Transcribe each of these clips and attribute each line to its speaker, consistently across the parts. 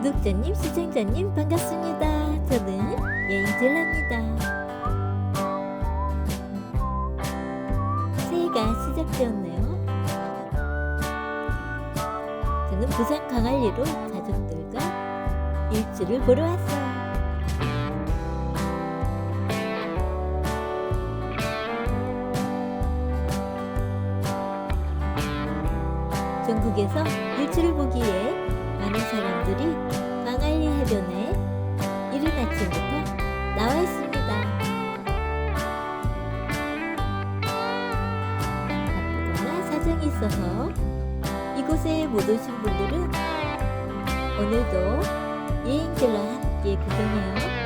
Speaker 1: 구독자님, 시청자님 반갑습니다. 저는 여행젤라입니다. 새해가 시작되었네요. 저는 부산 강할리로 가족들과 일주를 보러 왔어요. 전국에서 일출을 보기에 많은 사람들이 강할리 해변에 이른 아침부터 나와 있습니다. 바쁘거나 사정이 있어서 이곳에 못 오신 분들은 오늘도 여행들과 함께 구경해요.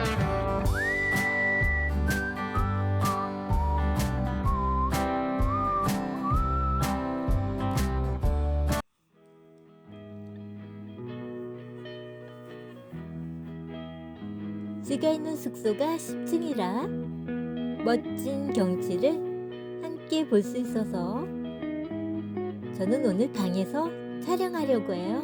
Speaker 1: 제가 있는 숙소가 10층이라 멋진 경치를 함께 볼 수 있어서 저는 오늘 방에서 촬영하려고 해요.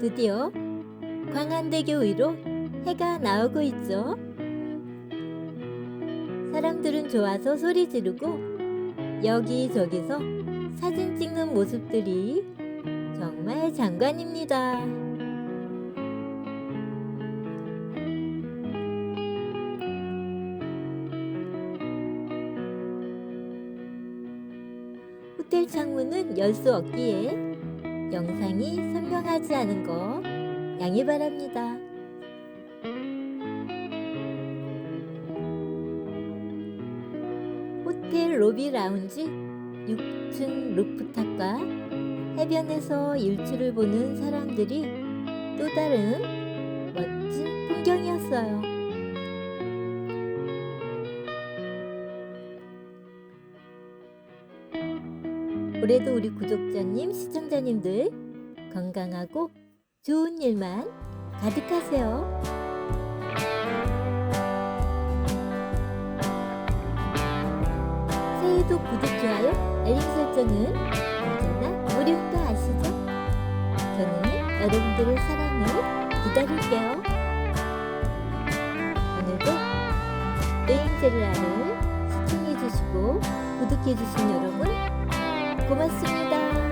Speaker 1: 드디어 광안대교 위로 해가 나오고 있죠. 사람들은 좋아서 소리 지르고 여기저기서 사진 찍는 모습들이 정말 장관입니다. 호텔 창문은 열 수 없기에 영상이 선명하지 않은 거 양해 바랍니다. 로비 라운지 6층 루프탑과 해변에서 일출을 보는 사람들이 또 다른 멋진 풍경이었어요. 올해도 우리 구독자님, 시청자님들 건강하고 좋은 일만 가득하세요. 새해도 구독, 좋아요, 알림 설정은 언제나 무료인 거 아시죠? 저는 여러분들의 사랑을 기다릴게요. 오늘도 여행젤라를 시청해주시고 구독해주신 여러분 고맙습니다.